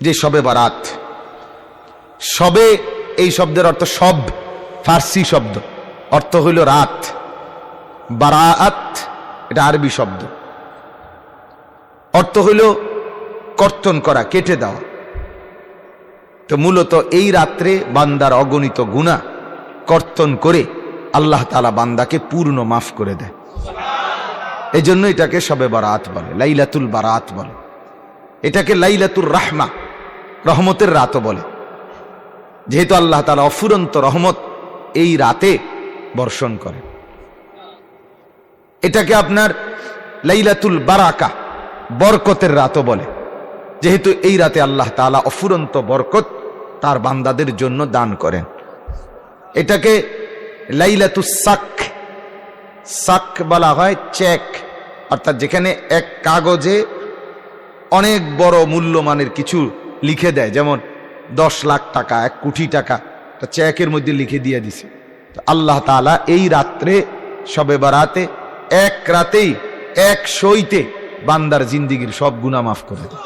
যে সবে বারাত। সবে এই শব্দের অর্থ সব, ফার্সি শব্দ। অর্থ হইল রাত। বারাত, এটা আরবি শব্দ। অর্থ হইল কর্তন করা, কেটে দেওয়া। তো মূলত এই রাত্রে বান্দার অগণিত গুণা কর্তন করে আল্লাহ তালা বান্দাকে পূর্ণ মাফ করে দেয়। এই জন্য এটাকে সবে বারাত বলে, লাইলাতুল বারাত বলে। এটাকে লাইলাতুর রাহমা রহমতের রাতও বলে। যেহেতু আল্লাহ তালা অফুরন্ত রহমত এই রাতে বর্ষণ করে এটাকে আপনার লাইলাতুল বারাকা, বরকতের রাতও বলে। যেহেতু এই রাতে আল্লাহ তালা অফুরন্ত বরকত তার বান্দাদের জন্য দান করেন। এটাকে লাইলাতু সাক সাক বলা হয় চেক, অর্থাৎ যেখানে এক কাগজে অনেক বড় মূল্যমানের কিছু লিখে দেয়, যেমন দশ লাখ টাকা, এক কোটি টাকা তা চেকের মধ্যে লিখে দিয়ে দিছে। তো আল্লাহ তালা এই রাত্রে, সবে বারাতে, এক রাতেই, এক সইতে বান্দার জিন্দিগির সব গুণা মাফ করে দেয়।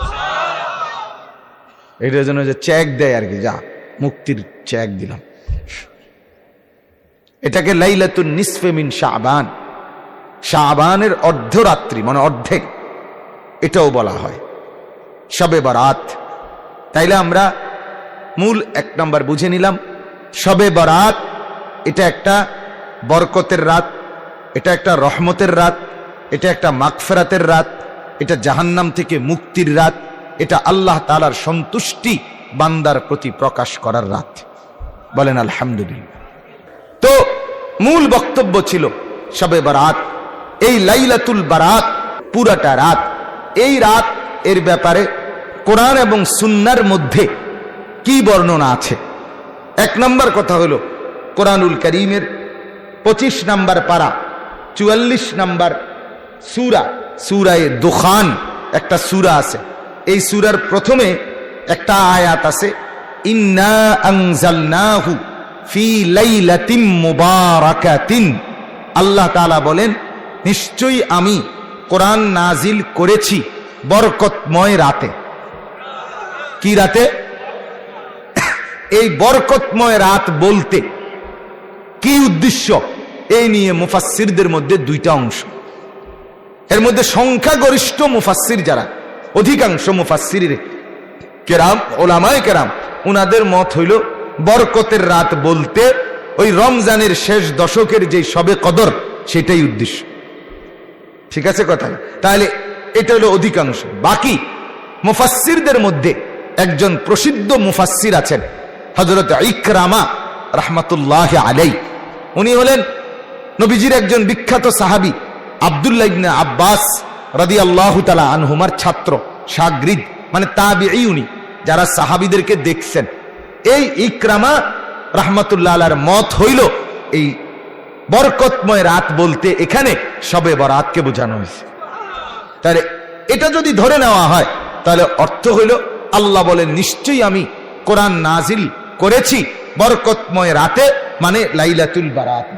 এটার জন্য যে চেক দেয় আর কি, যা, মুক্তির চেক দিলাম। এটাকে লাইলাতুন নিসফে মিন শাহবান শাহবানের অর্ধরাত্রি মানে অর্ধেক, এটাও বলা হয়। সবে বারাত তাইলে আমরা মূল এক নম্বর বুঝে নিলাম, সবে বরাত, এটা একটা বরকতের রাত, এটা একটা রহমতের রাত, এটা একটা মাগফেরাতের রাত, এটা জাহান্নাম থেকে মুক্তির রাত, এটা আল্লাহ তালার সন্তুষ্টি বান্দার প্রতি প্রকাশ করার রাত। বলেন, আলহামদুলিল্লাহ। তো মূল বক্তব্য ছিল সবে বারাত, এই লাইলাতুল বারাত পুরাটা রাত। এই রাত এর ব্যাপারে কোরআন এবং সুন্নার মধ্যে কি বর্ণনা আছে? এক নম্বর কথা হলো কোরআনুল করিমের পঁচিশ নাম্বার পারা, চুয়াল্লিশ নাম্বার সুরা, সুরায় দোখান একটা সুরা আছে। এই সুরার প্রথমে একটা আয়াত আছে, ইন্না আল্লাহ তাআলা বলেন, নিশ্চয়ই আমি কোরআন নাজিল করেছি বরকতময় রাতে। কি রাতে? এই বরকতময় রাত বলতে কি উদ্দেশ্য? এই নিয়ে মুফাসসিরদের মধ্যে দুইটা অংশ। এর মধ্যে সংখ্যাগরিষ্ঠ মুফাসসির যারা, অধিকাংশ মুফাসসির কেরাম, ওলামায় কেরাম, উনাদের মত হইল বরকতের রাত বলতে ওই রমজানের শেষ দশকের যে সবে কদর, সেটাই উদ্দেশ্য। ঠিক আছে কথা তাহলে এটা হলো অধিকাংশ। বাকি মুফাসসিরদের মধ্যে একজন প্রসিদ্ধ মুফাসসির আছেন হজরত ইকরামা রহমতুল্লাহ আলাই উনি হলেন নবীজির একজন বিখ্যাত সাহাবি, আবদুল্লাহ ইবনে আব্বাস রাদি আল্লাহ তালা আনহুমার ছাত্র, সাগরিদ মানে তাবি উনি, যারা সাহাবিদেরকে দেখছেন। এই ইকরামা রহমতুল্লাহ আলার মত হইল, এই বরকতময় রাত বলতে এখানে সবে বরাতকে বোঝানো হয়েছে। তাহলে এটা যদি ধরে নেওয়া হয়, তাহলে অর্থ হইল আল্লাহ বলেন, নিশ্চয়ই আমি কোরআন নাজিল করেছি বরকতময় রাতে মানে লাইলাতুল বারাত।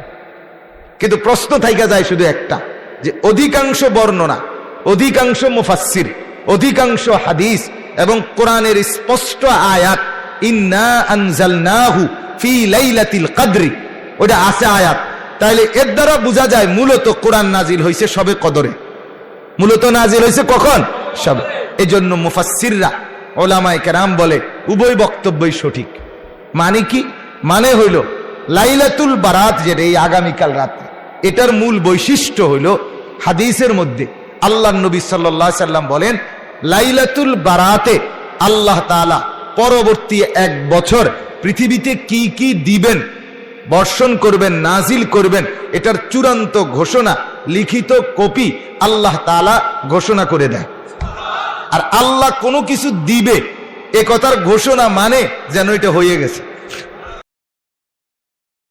কিন্তু প্রশ্ন থাইকা যায় শুধু একটা, যে অধিকাংশ বর্ণনা, অধিকাংশ মুফাসসির, অধিকাংশ হাদিস এবং কোরআনের স্পষ্ট আয়াত, ইন্না আনজালনাহু ফি লাইলাতিল কদরি ওটা আছে আয়াত। তাহলে এর দ্বারা বোঝা যায় মূলত কোরআন নাজিল হয়েছে সবে কদরে। মূলত নাজিল হয়েছে কখন? সবে। এজন্য মুফাসসিররা ওলামায়ে কেরাম বলে, উভয় বক্তব্যই সঠিক। মানে কি? মানে হইল, লাইলাতুল বারাত যেটা এই আগামীকাল রাতে, এটার মূল বৈশিষ্ট্য হইল হাদিসের মধ্যে আল্লাহ নবী সাল্লাহ সাল্লাম বলেন, লাইলাতুল বারাতে আল্লাহ তালা পরবর্তী এক বছর পৃথিবীতে কি কি দিবেন, বর্ষণ করবেন, নাজিল করবেন, এটার চূড়ান্ত ঘোষণা, লিখিত কপি আল্লাহ তালা ঘোষণা করে দেয়। আর আল্লাহ কোনো কিছু দিবে এ কথার ঘোষণা মানে যেন এটা হয়ে গেছে।